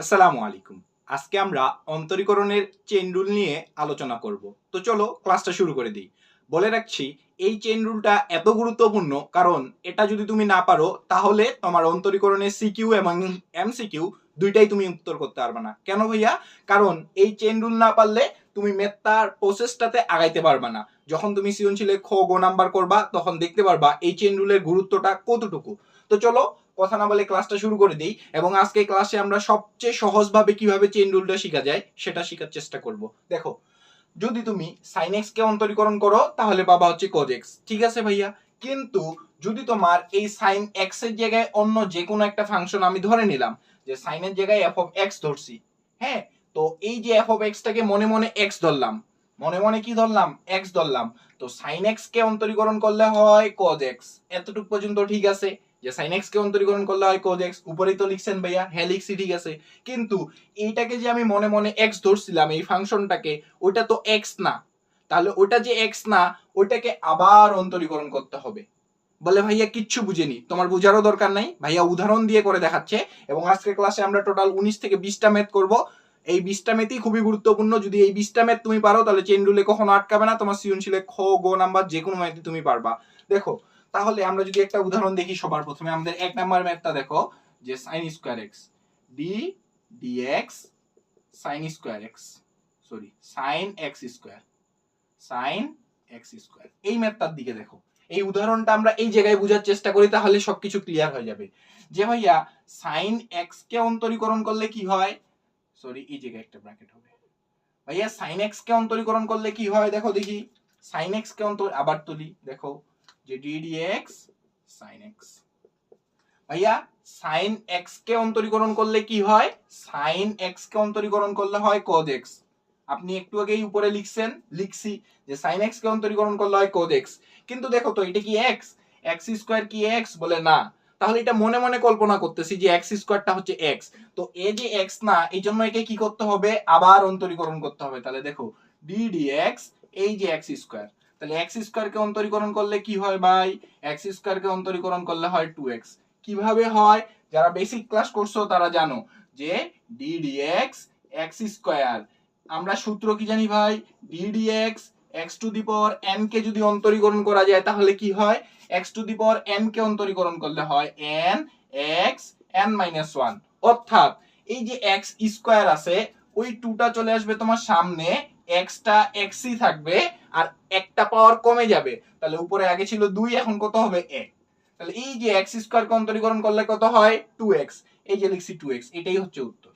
আসসালামু আলাইকুম। আজকে আমরা অন্তরীকরণের চেন রুল নিয়ে আলোচনা করব। তো চলো ক্লাসটা শুরু করে দিই। বলে রাখছি, এই চেন রুলটা এত গুরুত্বপূর্ণ কারণ এটা যদি তুমি না পারো, তাহলে তোমার অন্তরীকরণের সিকিউ এবং এমসিকিউ দুইটাই তুমি উত্তর করতে পারবে না। কেন ভাইয়া? কারণ এই চেন রুল না পারলে তুমি মেত্তার প্রসেসটাতে আগাইতে পারবে না। যখন তুমি সৃজনশীলে খ, গো নাম্বার করবা, তখন দেখতে পারবা এই চেন রুলের গুরুত্বটা কতটুকু। তো চলো, কথা না বলে ক্লাসটা শুরু করে দিই এবং আজকে ক্লাসে আমরা সবচেয়ে সহজভাবে কীভাবে চেন রুলটা শেখা যায়, সেটা শেখার চেষ্টা করব। দেখো, যদি তুমি সাইন এক্স কে অন্তরীকরণ করো, তাহলে বাবা হচ্ছে কোজ এক্স ঠিক আছে ভাইয়া? কিন্তু যদি তোমার এই সাইন এক্সের জায়গায় অন্য যে কোনো একটা ফাংশন আমি ধরে নিলাম, যে সাইনের জায়গায় এফ অফ এক্স ধরছি হ্যাঁ? তো এই যে এফ অফ এক্সটাকে মনে মনে এক্স ধরলাম, মনে মনে কি ধরলাম? এক্স ধরলাম। তো সাইন এক্স কে অন্তরীকরণ করলে হয় কোজ এক্স এতটুকু পর্যন্ত ঠিক আছে? যে সাইন এক্স কে অন্তরীকরণ করলে হয় কোজ এক্স উপরেই তো লিখছেন ভাইয়া হ্যাঁ লিখছি, ঠিক আছে। কিন্তু এইটাকে যে আমি মনে মনে এক্স ধরছিলাম, এই ফাংশনটাকে ওইটা তো এক্স না। তাহলে ওটা যে এক্স না ওইটাকে আবার অন্তরীকরণ করতে হবে। বলে ভাইয়া কিচ্ছু বুঝেনি। তোমার বোঝারও দরকার নাই। ভাইয়া উদাহরণ দিয়ে করে দেখাচ্ছে। এবং আজকের ক্লাসে আমরা টোটাল উনিশ থেকে বিশটা ম্যাথ করব। এই বিশটা ম্যাথই খুবই গুরুত্বপূর্ণ। যদি এই বিশটা ম্যাথ তুমি পারো, তাহলে চেন রুলে কখনো আটকাবে না। তোমার সৃজনশীলে খ, গো নাম্বার যে কোনো ম্যাথই তুমি পারবা। দেখো, তাহলে আমরা যদি একটা উদাহরণ দেখি সবার প্রথমে, আমাদের এক নাম্বার ম্যাথটা দেখো, যে sine square x d dx sine square x sorry sine x square sine x square এই ম্যাথটার দিকে দেখো। এই উদাহরণটা আমরা এই জায়গায় বোঝার চেষ্টা করি, তাহলে সবকিছু ক্লিয়ার হয়ে যাবে। যে ভাইয়া সাইন এক্স কে অন্তরীকরণ করলে কি হয়? সরি এই জায়গায় একটা ব্র্যাকেট হবে। ভাইয়া সাইন এক্স কে অন্তরীকরণ করলে কি হয়? দেখো দেখি। সাইন এক্স কে অন্তর আবার তুলি। দেখো, যে d d x sine x ভাইয়া সাইন এক্স কে অন্তরীকরণ করলে কি হয়? সাইন এক্স কে অন্তরীকরণ করলে হয় কোজ এক্স আপনি একটু আগেই উপরে লিখছেন, লিখছি যে সাইন এক্স কে অন্তরীকরণ করলে হয় কোজ এক্স কিন্তু দেখো তো, এটা কি এক্স এক্স স্কোয়ার কি এক্স বলে না। তাহলে এটা মনে মনে কল্পনা করতেছি যে এক্স স্কোয়ারটা হচ্ছে এক্স তো এ যে এক্স না, এই জন্য একে কি করতে হবে? আবার অন্তরীকরণ করতে হবে। তাহলে দেখো ডি এক্স এই যে এক্স স্কোয়ার তাহলে এক্স স্কোয়ারকে অন্তরীকরণ করলে কি হয় ভাই? এক্স স্কোয়ারকে অন্তরীকরণ করলে হয় টু এক্স কীভাবে হয়? যারা বেসিক ক্লাস করছ তারা জানো যে d d x x square আমরা সূত্র কি জানি ভাই? D x x to the power n কে যদি অন্তরীকরণ করা যায়, তাহলে কি হয়? X to the power n কে অন্তরীকরণ করলে হয় n x n minus one অর্থাৎ, এই যে এক্স স্কোয়ার আছে, ওই টুটা চলে আসবে তোমার সামনে এক্সটা এক্সই থাকবে, আর একটা পাওয়ার কমে যাবে। তাহলে উপরে আগে ছিল দুই, এখন কত হবে এক? তাহলে এই যে এক্স স্কোয়ারকে অন্তরীকরণ করলে কত হয়? টু এক্স এই যে লিখছি টু এক্স এটাই হচ্ছে উত্তর।